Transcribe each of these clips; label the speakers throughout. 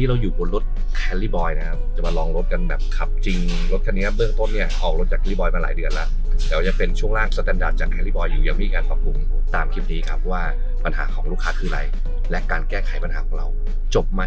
Speaker 1: นี้เราอยู่บนรถแคลรี่บอยนะครับ จะมาลองรถกันแบบขับจริง รถคันนี้เบื้องต้นเนี่ย ออกรถจากแคลรี่บอยมาหลายเดือนแล้วเดี๋ยวจะเป็นช่วงล่างสแตนดาร์ดจากแคลรี่บอยอยู่ยังมีการปรับปรุงตามคลิปนี้ครับว่าปัญหาของลูกค้าคืออะไร และการแก้ไขปัญหาของเรา จบไหม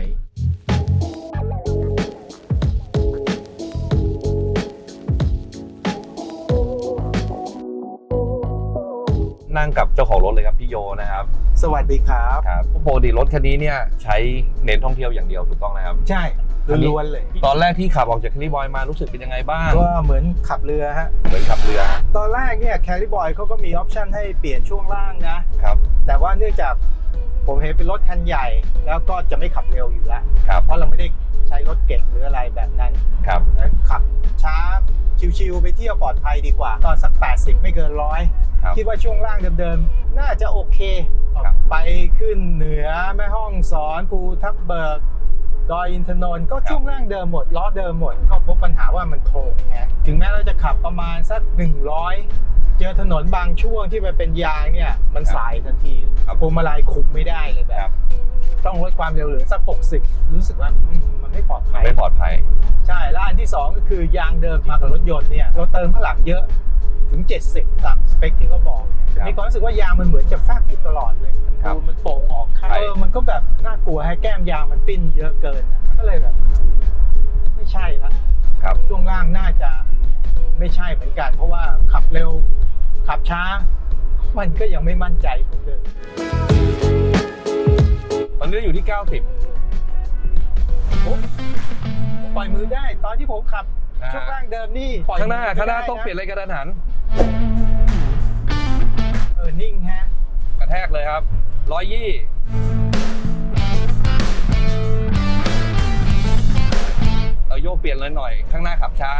Speaker 1: นั่งกับเจ้าของรถเลยครับพี่โยนะครับ
Speaker 2: สวัสดีครับ
Speaker 1: ครับปกติรถคันนี้เนี่ยใช้เน้นท่องเที่ยวอย่างเดียวถูกต้องนะครับ
Speaker 2: ใช่
Speaker 1: อันนี้
Speaker 2: ล้วนๆเลย
Speaker 1: ตอนแรกที่ขับออกจากแคลรี่บอยมารู้สึกเป็นยังไงบ้าง
Speaker 2: ก็เหมือนขับเรือฮะ
Speaker 1: เหมือนขับเรือ
Speaker 2: ตอนแรกเนี่ยแคลิบอยเขาก็มีออปชันให้เปลี่ยนช่วงล่างนะ
Speaker 1: ครับ
Speaker 2: แต่ว่าเนื่องจากผมเห็นเป็นรถคันใหญ่ แล้วก็จะไม่ขับเร็วอยู่แล้ว
Speaker 1: ครับ
Speaker 2: เพราะเราไม่ได้ใช้รถเก่งหรืออะไรแบบนั้น
Speaker 1: ครับ
Speaker 2: นะขับช้าชิวๆไปเที่ยวปลอดภัยดีกว่า ก็สัก 80 ไม่เกินร้อย
Speaker 1: ครับ
Speaker 2: คิดว่าช่วงล่างเดิมๆ น่าจะโอเค
Speaker 1: ครับ
Speaker 2: ไปขึ้นเหนือแม่ห้องสอนภูทับเบิก ดอยอินทนนท์ก็ช่วงล่างเดิมหมดล้อเดิมหมด ก็พบปัญหาว่ามันโครงไงถึงแม้เราจะขับประมาณสัก 100 เจอถนนบางช่วงที่มันเป็นยางเนี่ย มันสายทันที
Speaker 1: ครับ
Speaker 2: พวงมาลัยคุมไม่ได้เลยแบ
Speaker 1: ครับบ
Speaker 2: ต้องลดความเร็วเหลือสัก 60 รู้สึกว่าอืมมันไม่ปลอดภัย
Speaker 1: ไม่ปลอดภัย
Speaker 2: ใช่ แล้วอันที่ 2 ก็คือยางเดิมมากับรถยนต์เนี่ย เราเติมข้างหลังเยอะ ถึง 70 ตามสเปคที่เขาบอกเนี่ย
Speaker 1: ครับ
Speaker 2: มีความรู้สึกว่ายางมันเหมือนจะแฟบอยู่ตลอดเลยมัน
Speaker 1: ครับ
Speaker 2: ดูมันโป่งออกข้าง
Speaker 1: ใช่
Speaker 2: เออมันก็แบบน่ากลัวให้แก้มยางมันปิ้นเยอะเกินอะก็เลยแบบ ไม่ใช่ละ
Speaker 1: ครับ
Speaker 2: ช่วงล่างน่าจะไม่ใช่เหมือนกัน เพราะว่าขับเร็วขับช้า มันก็ยังไม่มั่นใจเหมือนเดิม
Speaker 1: ตอนนี้อยู่ที่ 90
Speaker 2: โอ้ปล่อยมือได้ ตอนที่ผมขับ
Speaker 1: นะ
Speaker 2: ช่วง
Speaker 1: ฮะ
Speaker 2: ล่างเดิมนี่ปล่อย
Speaker 1: ข้างหน้า
Speaker 2: มืไม่
Speaker 1: ข้างหน้า
Speaker 2: ได้ะ
Speaker 1: ต้องเปลี่ยนอะไรกระทันหัน
Speaker 2: เล
Speaker 1: ยครับร้อยยี่เราโยกเปลี่ยนเลยหน่อย ข้างหน้าขับช้า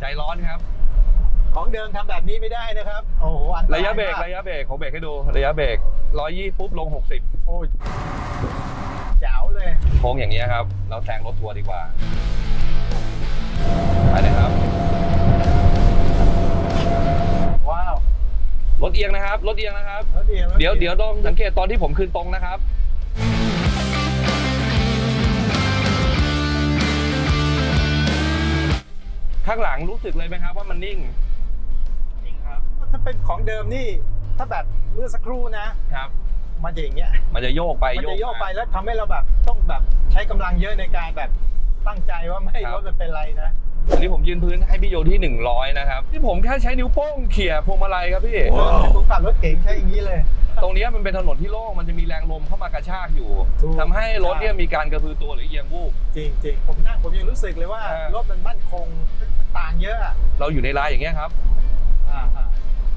Speaker 1: ใจร้อนครับ
Speaker 2: ของเดิมทำแบบนี้ไม่ได้นะครับ โอ้โหอันต
Speaker 1: ระยะเบรก
Speaker 2: มาก
Speaker 1: ระยะเบรกผมเบรกให้ดู ระยะเบรกร้อยยี่ปุ๊บลง60
Speaker 2: โอ้ยแจ๋วเลย
Speaker 1: โค้งอย่างเงี้ยครับ เราแซงรถทัวร์ดีกว่าไปเลยครับ อียงนะครับ รถเอียงนะครับ
Speaker 2: แล้วเดี๋ยว
Speaker 1: เดี๋ยวเดี๋ยวต้องสังเกตตอนที่ผมคืนตรงนะครับ ข้างหลังรู้สึกเลยไหมครับว่ามันนิ่ง
Speaker 2: จริงครับ ถ้าเป็นของเดิมนี่ ถ้าแบบเมื่อสักครู่นะ
Speaker 1: ครับ
Speaker 2: มันจะอย่างเงี้ย
Speaker 1: มันจะโยกไป
Speaker 2: มันจะโยกไป
Speaker 1: มา
Speaker 2: แล้วทำให้เราแบบต้องแบบใช้กำลังเยอะในการแบบตั้งใจว่าไม่ให้
Speaker 1: ครับ
Speaker 2: รถมันเป็นไรนะ
Speaker 1: อันนี้ผม ยืนพื้นให้พี่โยที่ 100 นะครับที่ผมแค่ใช้นิ้วโป้งเขี่ยพวงมาลัยครับพี่
Speaker 2: ผมขับรถเก๋งใช้อย่างนี้เลย
Speaker 1: ตรงเนี้ยมันเป็นถนนที่โล่งมันจะมีแรงลมเข้ามากระชากอยู่
Speaker 2: ถูก
Speaker 1: ทำให้รถเนี่ยมีการกระพือตัวหรือเอียงวูบ
Speaker 2: จริงจริงๆผมนั่งผมยังรู้สึกเลยว่า
Speaker 1: อ่าร
Speaker 2: รถมันมั่นคงมันต่างเยอะอะ
Speaker 1: เราอยู่ในลายอย่างเงี้ยครับ
Speaker 2: อ่าอ่า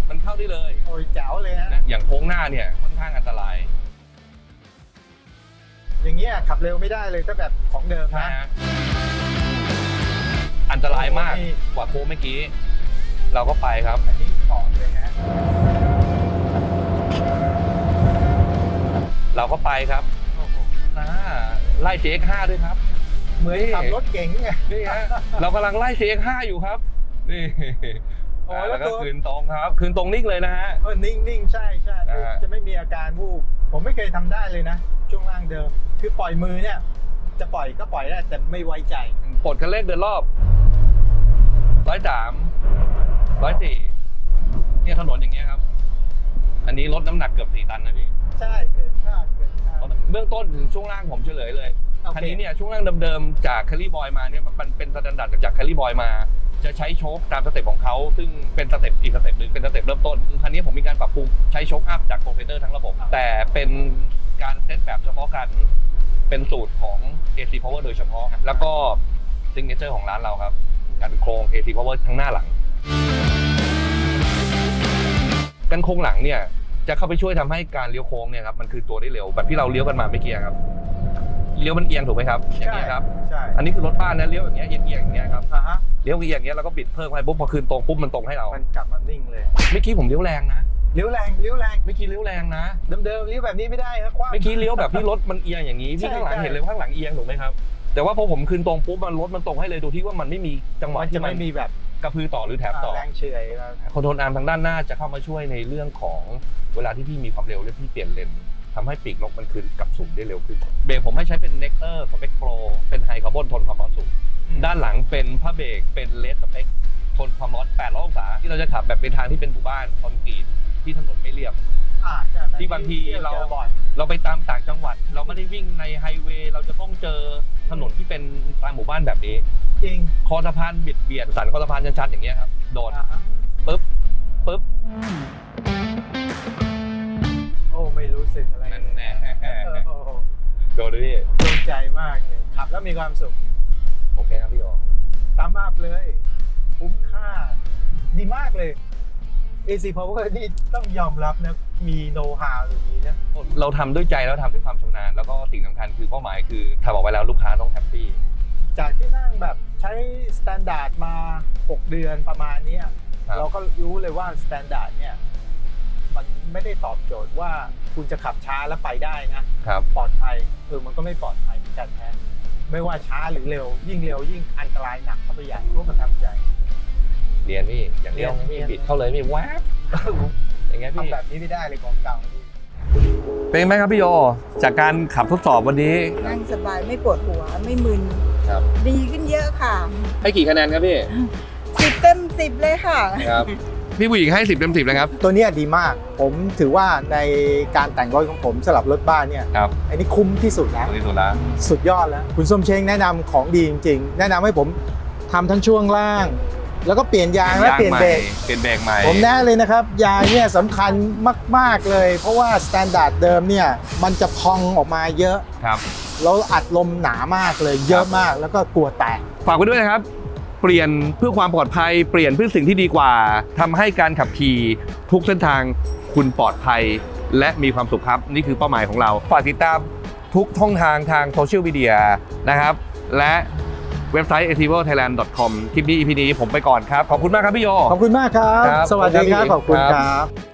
Speaker 1: มันเข้าได้เลย
Speaker 2: โอ้ยแจ๋วเลยฮะ
Speaker 1: นะอย่างโค้งหน้าเนี่ยค่อนข้างอันตราย
Speaker 2: อย่างเงี้ยขับเร็วไม่ได้เลยถ้าแบบของเดิม
Speaker 1: ใช่
Speaker 2: นะ
Speaker 1: ฮะอัน ตรายมาก
Speaker 2: โอ้นี่
Speaker 1: กว่าโค้งเมื่อกี้ เราก็ไปครับ
Speaker 2: อันนี้ถอนเลยฮะ
Speaker 1: เราก็ไปครับ
Speaker 2: โอ้โห
Speaker 1: อ่าไล่ JX5 ด้วยครับ
Speaker 2: เหมือนขับรถเก๋งไง
Speaker 1: นี่ฮะเรากำลังไล่ JX5 อยู่ครับ นี่
Speaker 2: โอ้ย
Speaker 1: อ่า
Speaker 2: แล้
Speaker 1: แล้ววก็
Speaker 2: ตัว
Speaker 1: คืนตรงครับ คืนตรงนิ่งเลยนะฮะ
Speaker 2: เออนิ่งนิ่งใช่ใช่ไม่
Speaker 1: อ่า
Speaker 2: จะไม่มีอาการวูบผมไม่เคยทำได้เลยนะ ช่วงล่างเดิม คือปล่อยมือเนี่ย จะปล่อยก็ปล่อยได้แต่ไม่ไว้ใจ
Speaker 1: ปลดคันเร่งเดินรอบ ร้อยสามร้อยสี่เนี่ยถนนอย่างเงี้ยครับ อันนี้ลดน้ำหนักเกือบสี่ตันนะพี่
Speaker 2: ใช่เกินคาดเกินคาด
Speaker 1: เบื้องต้นถึงช่วงล่างผมเฉลยเลย
Speaker 2: โอเค
Speaker 1: คันนี้เนี่ยช่วงล่างเดิมๆจากแคลรี่บอยมาเนี่ยมันเป็นสแตนดาร์ดจากแคลรี่บอยมา จะใช้โชคตามสเต็ปของเขาซึ่งเป็นสเต็ปอีกสเต็ปหนึ่งเป็นสเต็ปเริ่มต้นคันนี้ผมมีการปรับปรุงใช้โชคอัพจากโปรเฟเตอร์ทั้งระบบ แต่เป็นการเซตแบบเฉพาะกันเป็นสูตรของ AC Power โดยเฉพาะ แล้วก็ซิงเกิลของร้านเราครับ การโครง AC Power ทั้งหน้าหลัง กันโครงหลังเนี่ยจะเข้าไปช่วยทำให้การเลี้ยวโค้งเนี่ยครับมันคือตัวได้เร็วแบบที่เราเลี้ยวกันมาเมื่อกี้ครับเลี้ยวมันเอียงถูกไหมครับอย่าง
Speaker 2: ใช่
Speaker 1: นี้ยครับ
Speaker 2: ใช่
Speaker 1: อันนี้คือรถบ้านนะเลี้ยวอย่างเงี้ยเอียงๆอย่างเงี้ยครับ
Speaker 2: อ่าฮะ
Speaker 1: เลี้ยวเอียงอย่างเงี้ยแล้วก็บิดเพิ่มไปปุ๊บพอคืนตรงปุ๊บมันตรงให้เรา
Speaker 2: มันกลับมานิ่งเลย
Speaker 1: เมื่อกี้ผมเลี้ยวแรงนะ
Speaker 2: เลี้ยวแรงเลี้ยวแรง
Speaker 1: เมื่อกี้เลี้ยวแรงนะ
Speaker 2: เดิมๆเลี้ยวแบบนี้ไม่ได้นะคว้า
Speaker 1: เมื่อกี้เลี้ยวแบบที่รถมันเอียงอย่างนี้
Speaker 2: ใช่
Speaker 1: พี่ข้างหลัง
Speaker 2: ใช่
Speaker 1: เห็นเลยว่าข้างหลังเอียงถูกไหมครับ แต่ว่าพอผมคืนตรงปุ๊บมันรถมันตรงให้เลยโดยที่ว่ามันไม่มีจังหวะ
Speaker 2: มันจะ
Speaker 1: ที่มั
Speaker 2: ไม่
Speaker 1: น
Speaker 2: มีแบบ
Speaker 1: กระพือต่อหรือแถบต่อ
Speaker 2: แรงเฉอยแล้ว
Speaker 1: คอนโทรลอาร์มทางด้านหน้าจะเข้ามาช่วยในเรื่องของเวลาที่พี่มีความเร็วและพี่เปลี่ยนเลนทำให้ปีกนกมันคืนกลับสูงได้เร็วขึ้น เบรกผมให้ใช้เป็นเน c เตอร์สเป c โปรเป็นไฮคาร์บอนทนความร้อนสูง ด้านหลังเป็นผ้าเบรกเป็นเลสสเปคทนความร้อน800องศาที่เราจะขับแบบเป็นทางที่เป็นหมู่บ้านคอนกรีตที่ถนนไม่เรียบ
Speaker 2: อ่าใช่
Speaker 1: ที่บางทีเรา
Speaker 2: จอบ่อย
Speaker 1: เราไปตามต่างจังหวัด เราไม่ได้วิ่งในไฮเวย์เราจะต้องเจอถนนที่เป็นตามหมู่บ้านแบบนี้
Speaker 2: จริง
Speaker 1: คอสะพานเบียดเบียดสันคอสะพานชันๆอย่างเงี้ยครับโดน
Speaker 2: อ่าฮะ
Speaker 1: ปึ๊บปึ๊บ
Speaker 2: โอ้ไม่รู้สึกอะไร
Speaker 1: นั่นแน่
Speaker 2: เออโอ้โห
Speaker 1: โดนด้วยพี่
Speaker 2: โดนใจมากเลยขับแล้วมีความสุข
Speaker 1: โอเคครับพี่โอ
Speaker 2: ตามมาบเลย คุ้มค่า ดีมากเลย AC Power นี่ต้องยอมรับนะมีโน้ตฮาวอย่างนี้นะ
Speaker 1: เราทำด้วยใจแล้วทำด้วยความชำนาญแล้วก็สิ่งสำคัญคือเป้าหมายคือทำออกไปแล้วลูกค้าต้องแฮปปี้
Speaker 2: จากที่นั่งแบบใช้สแตนดาร์ดมา 6 เดือนประมาณเนี้ย
Speaker 1: ครับ
Speaker 2: เราก็รู้เลยว่าสแตนดาร์ดเนี่ย มันไม่ได้ตอบโจทย์ว่าคุณจะขับช้าแล้วไปได้นะ
Speaker 1: ครับ
Speaker 2: ปลอดภัยเออมันก็ไม่ปลอดภัยเหมือนกันแท้ไม่ว่าช้าหรือเร็ว ยิ่งเร็วยิ่งอันตรายหนักเข้าไปใหญ่พวกประทับใจ
Speaker 1: เรียนพี่อย่างเดียว
Speaker 2: เรี
Speaker 1: พี่
Speaker 2: ยน
Speaker 1: บิดเข้าเลยพี่แวบอย่างเงี้ยพี่
Speaker 2: ทำแบบนี้ไม่ได้เลยของเก่านี่
Speaker 1: เป็นไหมครับพี่โยจากการขับทดสอบวันนี้
Speaker 3: นั่งสบายไม่ปวดหัวไม่มึน
Speaker 1: ครับ
Speaker 3: ดีขึ้นเยอะค่ะ
Speaker 1: ให้กี่คะแนนครับพี่
Speaker 3: สิบเต็มสิบเลยค่ะ
Speaker 1: ครับพี่ผู้หญิงให้สิบเต็มสิบนะครับ
Speaker 2: ตัวเนี้ยดีมาก ผมถือว่าในการแต่งรถของผมสำหรับรถบ้านเนี่ย
Speaker 1: ครับ
Speaker 2: อันนี้คุ้มที่สุดแล้ว
Speaker 1: ตรงนี้สุดละ
Speaker 2: สุดยอดแล้ว คุณส้มเชงแนะนำของดีจริง ๆ แนะนำให้ผมทำทั้งช่วงล่าง แล้วก็เปลี่ยนยางและเปลี่ยนเบรก
Speaker 1: เปลี่ยนเบรกใหม่
Speaker 2: ผมแนะเลยนะครับ ยางเนี่ยสำคัญมาก ๆ เลย เพราะว่าสแตนดาร์ดเดิมเนี่ยมันจะพองออกมาเยอะ
Speaker 1: ครับ
Speaker 2: แล้วอัดลมหนามากเลย เยอะมากแล้วก็กลัวแตก
Speaker 1: ฝากไว้ด้วยนะครับ เปลี่ยนเพื่อความปลอดภัยเปลี่ยนเพื่อสิ่งที่ดีกว่าทำให้การขับขี่ทุกเส้นทางคุณปลอดภัย และมีความสุขครับนี่คือเป้าหมายของเราฝากติดตามทุกช่องทางทางโซเชียลมีเดียนะครับ และ เว็บไซต์ a t i v o t h a i l a n d c o m คลิปนี้ EP นี้ผมไปก่อนครับ ขอบคุณมากครับพี่โย
Speaker 2: ขอบคุณมากครับ
Speaker 1: ครับ
Speaker 2: สวัสดีครับ
Speaker 1: ข
Speaker 2: ข
Speaker 1: อ
Speaker 2: อ
Speaker 1: บบคุ
Speaker 2: คุณณ
Speaker 1: ค
Speaker 2: ค
Speaker 1: รั
Speaker 2: รับ